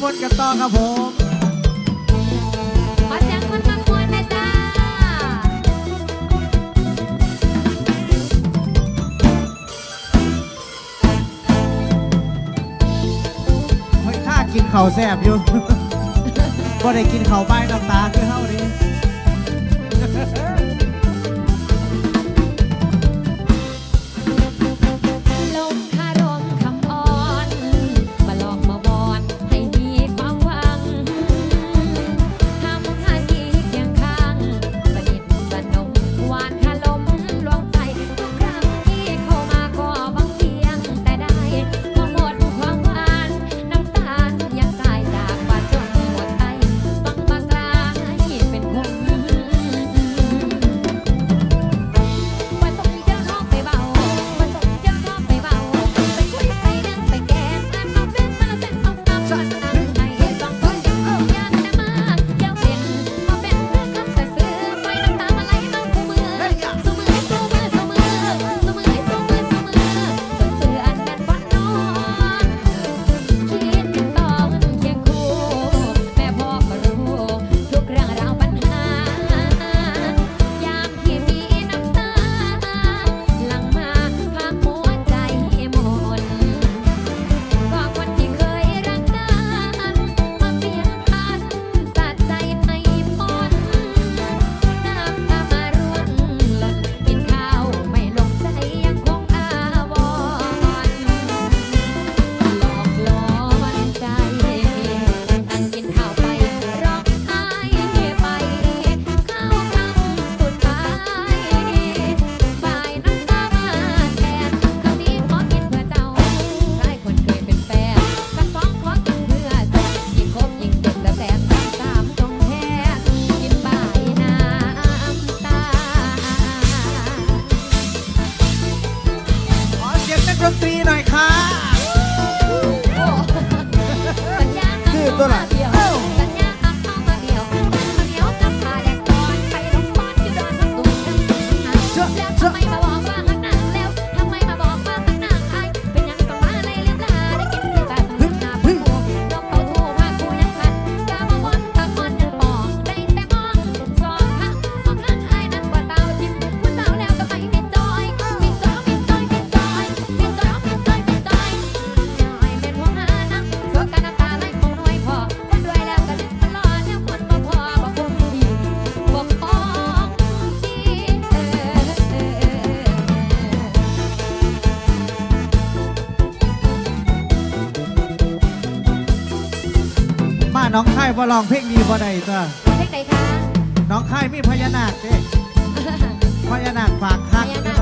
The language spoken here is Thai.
มวนกันต่อครับผมขอเสียงคนมามวนนะจ้าเฮ้ยข้ากินเข่าวแซ่บอยู่ ก็ได้กินเข่าวใบาน้ำตาคือเท่านี้ หน่อยครับ น้องค่ายบ่ลองเพลงนี้บอได้จ้ะเพลงไหนคะ น้องค่ายมีพญานาคเด้พญานาคฝากคักพญานาค